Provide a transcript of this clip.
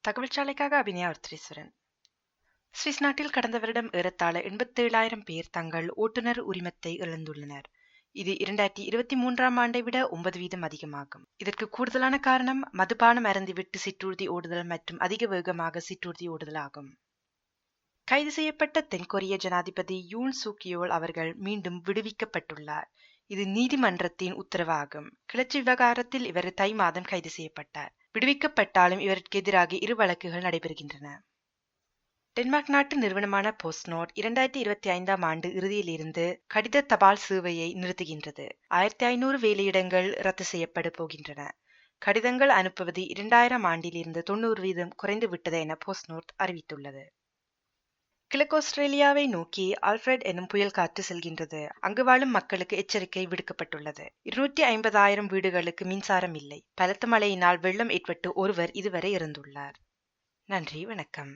தகவல் சாலைக்காக அபிநயா அர்த்தீஸ்வரன் சுவிஸ் நாட்டில் கடந்த வருடம் ஏறத்தாழ எண்பத்தேழாயிரம் பேர் தங்கள் ஓட்டுநர் உரிமத்தை இழந்துள்ளனர். இது இரண்டாயிரத்தி இருபத்தி மூன்றாம் ஆண்டை விட ஒன்பது வீதம் அதிகமாகும். இதற்கு கூடுதலான காரணம் மதுபானம் அருந்திவிட்டு சிற்றூர்தி ஓடுதல் மற்றும் அதிக வேகமாக சிற்றூர்தி ஓடுதல் ஆகும். கைது செய்யப்பட்ட தென்கொரிய ஜனாதிபதி யூன் சூக்கியோல் அவர்கள் மீண்டும் விடுவிக்கப்பட்டுள்ளார். இது நீதிமன்றத்தின் உத்தரவாகும். கிளர்ச்சி விவகாரத்தில் இவர் தை மாதம் கைது செய்யப்பட்டார். விடுவிக்கப்பட்டாலும் இவருக்கு எதிராக இரு வழக்குகள் நடைபெறுகின்றன. டென்மார்க் நாட்டு நிறுவனமான போஸ்ட்நோட் இரண்டாயிரத்தி இருபத்தி ஐந்தாம் ஆண்டு இறுதியிலிருந்து கடித தபால் சேவையை நிறுத்துகின்றது. ஆயிரத்தி ஐநூறு வேலையிடங்கள் ரத்து செய்யப்பட போகின்றன. கடிதங்கள் அனுப்புவது இரண்டாயிரம் ஆண்டிலிருந்து தொண்ணூறு வீதம் குறைந்து விட்டது என போஸ்ட்னோட் அறிவித்துள்ளது. கிழக்கு ஆஸ்திரேலியாவை நோக்கி ஆல்ஃபிரட் எனும் புயல் காற்று செல்கின்றது. அங்கு வாழும் மக்களுக்கு எச்சரிக்கை விடுக்கப்பட்டுள்ளது. இருநூற்றி ஐம்பதாயிரம் வீடுகளுக்கு மின்சாரம் இல்லை. பலத்த மழையினால் வெள்ளம் ஏற்பட்டு ஒருவர் இதுவரை இறந்துள்ளார் நன்றி வணக்கம்.